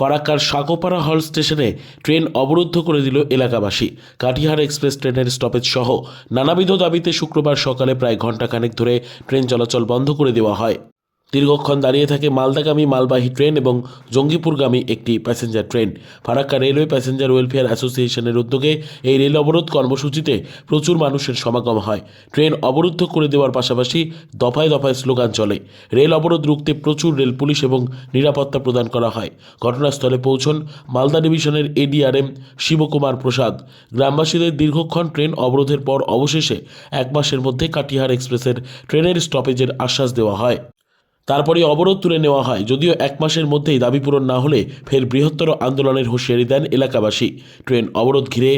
ফারাক্কার সাকোপাড়া হল স্টেশনে ট্রেন অবরুদ্ধ করে দিল এলাকাবাসী। কাটিহার এক্সপ্রেস ট্রেনের স্টপেজ সহ নানাবিধ দাবিতে শুক্রবার সকালে প্রায় ঘণ্টাখানেক ধরে ট্রেন চলাচল বন্ধ করে দেওয়া হয়। দীর্ঘক্ষণ দাঁড়িয়ে থাকে মালদাগামী মালবাহী ট্রেন এবং জঙ্গিপুরগামী একটি passenger train. Farakka railway passenger welfare অ্যাসোসিয়েশনের উদ্যোগে এই রেল অবরোধ কর্মসূচিতে প্রচুর মানুষের সমাগম হয়। ট্রেন অবরুদ্ধ করে দেওয়ার পাশাপাশি দফায় দফায় স্লোগান চলে। রেল অবরোধ রুখতে প্রচুর রেল পুলিশ এবং নিরাপত্তা প্রদান করা হয়। ঘটনাস্থলে পৌঁছন মালদা ডিভিশনের এডিআরএম শিবকুমার প্রসাদ। গ্রামবাসীদের দীর্ঘক্ষণ ট্রেন অবরোধের পর অবশেষে এক মাসের মধ্যে কাটিহার এক্সপ্রেসের ট্রেনের স্টপেজের আশ্বাস দেওয়া হয়। তারপরে অবরোধ তুলে নেওয়া হয়। যদিও এক মাসের মধ্যেই দাবি পূরণ না হলে ফের বৃহত্তর আন্দোলনের হুঁশিয়ারি দেন এলাকাবাসী। ট্রেন অবরোধ ঘিরে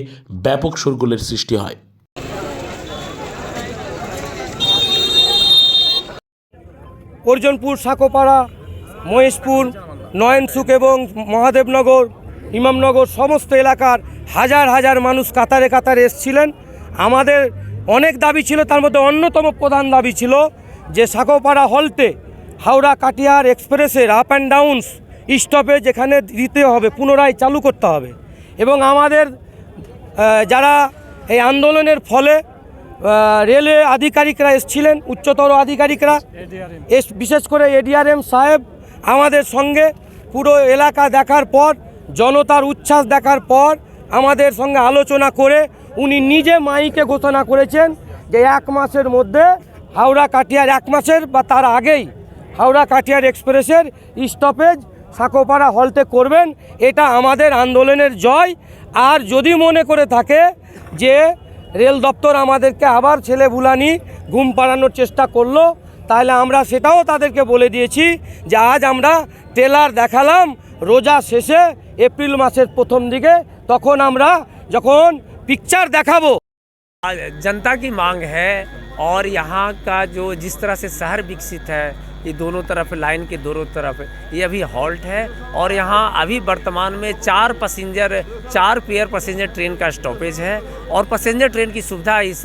ব্যাপক শোরগোলের সৃষ্টি হয়। অর্জনপুর, সাকোপাড়া, মহেশপুর নয়নসুক এবং মহাদেবনগর, ইমামনগর সমস্ত এলাকার হাজার হাজার মানুষ কাতারে কাতারে এসছিলেন। আমাদের অনেক দাবি ছিল, তার মধ্যে অন্যতম প্রধান দাবি ছিল যে সাকোপাড়া হলতে হাওড়া কাটিয়ার এক্সপ্রেসের আপ অ্যান্ড ডাউনস স্টপে যেখানে দিতে হবে, পুনরায় চালু করতে হবে। এবং আমাদের যারা এই আন্দোলনের ফলে রেলওয়ে আধিকারিকরা এসছিলেন, উচ্চতর আধিকারিকরা, এস, বিশেষ করে এডিআরএম সাহেব, আমাদের সঙ্গে পুরো এলাকা দেখার পর, জনতার উচ্ছ্বাস দেখার পর, আমাদের সঙ্গে আলোচনা করে, উনি নিজে মাইকে ঘোষণা করেছেন যে এক মাসের মধ্যে হাওড়া কাটিয়ার এক মাসের বা তার আগেই হাওড়া কাটিয়ার এক্সপ্রেসের স্টপেজ সাকোপাড়া হলতে করবেন এটা আমাদের আন্দোলনের জয় আর যদি মনে করে থাকে যে রেল দপ্তর আমাদেরকে আবার ছেলে ভুলানি ঘুম পাড়ানোর চেষ্টা করলো তাহলে আমরা সেটাও তাদেরকে বলে দিয়েছি যে আজ আমরা ট্রেলার দেখালাম রোজা শেষে এপ্রিল মাসের প্রথম দিকে তখন আমরা যখন পিকচার দেখাবো जनता की मांग है और यहाँ का जो जिस तरह से शहर विकसित है ये दोनों तरफ़ लाइन के दोनों तरफ़। ये अभी हॉल्ट है और यहाँ अभी वर्तमान में चार पैसेंजर चार पेयर पैसेंजर ट्रेन का स्टॉपेज है और पैसेंजर ट्रेन की सुविधा इस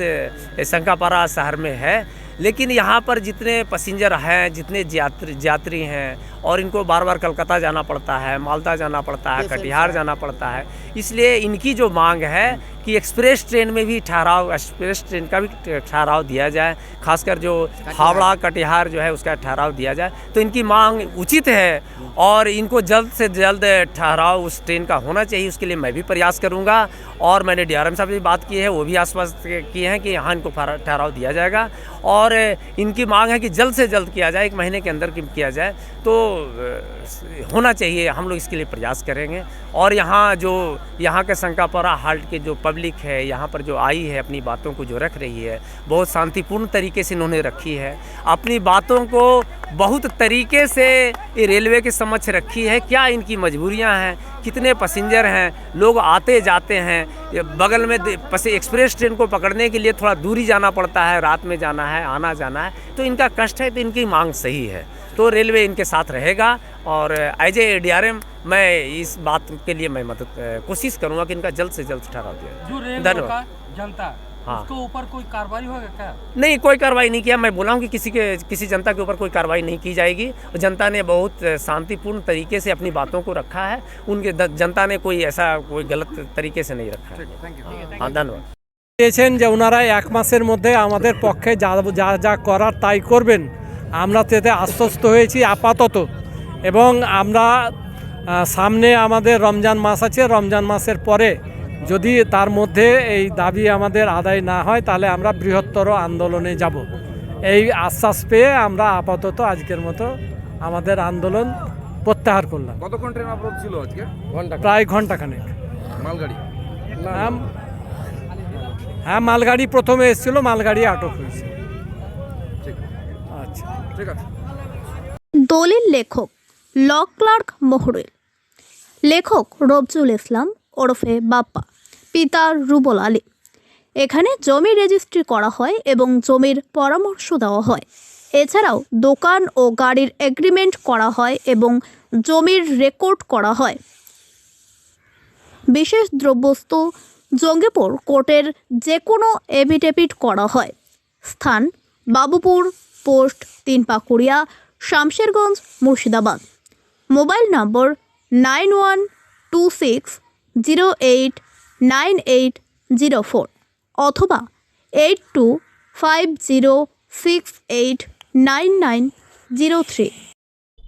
शंकापारा शहर में है। लेकिन यहाँ पर जितने पैसेंजर हैं जितने यात्री यात्री हैं और इनको बार बार कलकत्ता जाना पड़ता है मालदा जाना पड़ता है कटिहार जाना पड़ता है इसलिए इनकी जो मांग है कि एक्सप्रेस ट्रेन में भी ठहराव एक्सप्रेस ट्रेन का भी ठहराव दिया जाए खासकर जो हावड़ा कटिहार जो है उसका ठहराव दिया जाए। तो इनकी मांग उचित है और इनको जल्द से जल्द ठहराव उस ट्रेन का होना चाहिए उसके लिए मैं भी प्रयास करूँगा। और मैंने डी आर एम साहब से भी बात की है वो भी आश्वस्त किए हैं कि यहाँ इनको ठहराव दिया जाएगा। और इनकी मांग है कि जल्द से जल्द किया जाए एक महीने के अंदर किया जाए। तो होना चाहिए हम लोग इसके लिए प्रयास करेंगे। और यहाँ जो यहाँ के शंकापरा हाल्ट के जो पब्लिक है, यहाँ पर जो आई है, अपनी बातों को जो रख रही है, बहुत शांतिपूर्ण तरीके से इन्होंने रखी है। अपनी बातों को बहुत तरीके से रेलवे के समक्ष रखी है। क्या इनकी मजबूरियाँ हैं? कितने पैसेंजर हैं? लोग आते जाते हैं। बगल में एक्सप्रेस ट्रेन को पकड़ने के लिए थोड़ा दूरी जाना पड़ता है, रात में जाना है, आना जाना है। तो इनका कष्ट है तो इनकी मांग सही है। तो रेलवे इनके साथ रहेगा और एज ए डी मैं इस बात के लिए मैं मदद अ, कोशिश करूंगा कि इनका जल्द से जल्द ठहराव दिया जो रेल धन्यवाद। रोका जनता हाँ। उसके ऊपर कोई कार्रवाई होगा क्या नहीं कोई कार्रवाई नहीं किया मैं बोला हूँ कि किसी के किसी जनता के ऊपर कोई कार्रवाई नहीं की जाएगी और जनता ने बहुत शांतिपूर्ण तरीके से अपनी बातों को रखा है उनके द- जनता ने कोई ऐसा कोई गलत तरीके से नहीं रखा है हाँ धन्यवाद চেয়েছেন যে ওনারা এক মাসের মধ্যে আমাদের পক্ষে যা যা যা করার তাই করবেন আমরা তেতে আশ্বস্ত হয়েছি আপাতত এবং আমরা আহ, সামনে আমাদের রমজান মাস আছে। রমজান মাসের পরে যদি তার মধ্যে এই দাবি আমাদের আদায় না হয় তাহলে আমরা বৃহত্তর আন্দোলনে যাব। এই আশ্বাস পেয়ে আমরা আপাতত আজকের মতো আমাদের আন্দোলন প্রত্যাহার করলাম। কতক্ষণ ট্রেন অবরোধ ছিল আজকে? প্রায় ঘন্টাখানেক। মালগাড়ি? হ্যাঁ হ্যাঁ মালগাড়ি প্রথমে এসেছিল মালগাড়ি আটক হয়েছে। আচ্ছা। ঠিক আছে। দলিল লেখক ল ক্লার্ক মহরুল। লেখক রবজুল ইসলাম ওরফে বাপ্পা, পিতা রুবল আলী। এখানে জমি রেজিস্ট্রি করা হয় এবং জমির পরামর্শ দেওয়া হয়। এছাড়াও দোকান ও গাড়ির এগ্রিমেন্ট করা হয় এবং জমির রেকর্ড করা হয়। বিশেষ দ্রব্যস্তু জঙ্গিপুর কোর্টের যে কোনো এভিডেভিট করা হয়। স্থান Babupur, post Tinpakuria, Shamsherganj, Murshidabad. Mobile number nine one two six zero eight nine eight zero four অথবা eight two five zero six eight nine nine zero three